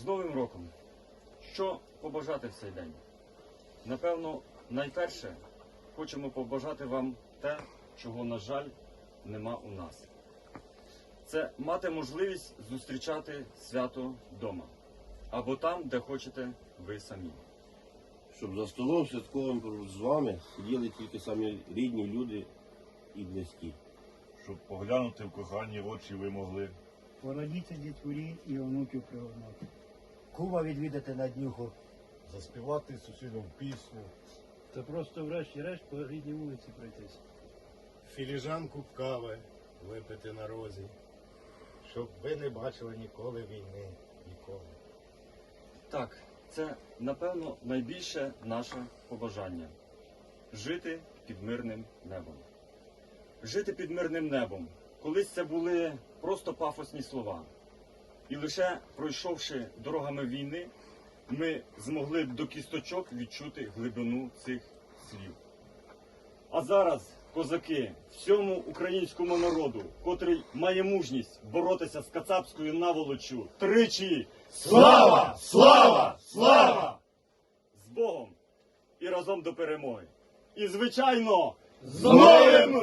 З Новим роком! Що побажати в цей день? Напевно, найперше хочемо побажати вам те, чого, на жаль, нема у нас. Це мати можливість зустрічати свято вдома. Або там, де хочете ви самі. Щоб за столом святковим з вами сиділи тільки самі рідні люди і близькі. щоб поглянути в кохані очі ви могли. Породіться дітворі і онуків пригорнути. Кума відвідати на днюху. заспівати сусідам пісню, Та просто врешті-решт по рідній вулиці пройтись. філіжанку кави випити на розі, щоб ви не бачили ніколи війни, ніколи. Так, це, напевно, найбільше наше побажання жити під мирним небом. Жити під мирним небом. Колись це були просто пафосні слова. І лише пройшовши дорогами війни, ми змогли до кісточок відчути глибину цих слів. А зараз, козаки, всьому українському народу, котрий має мужність боротися з кацапською наволочю, тричі Слава! Слава! Слава! з Богом і разом до перемоги. І, звичайно, З Новим!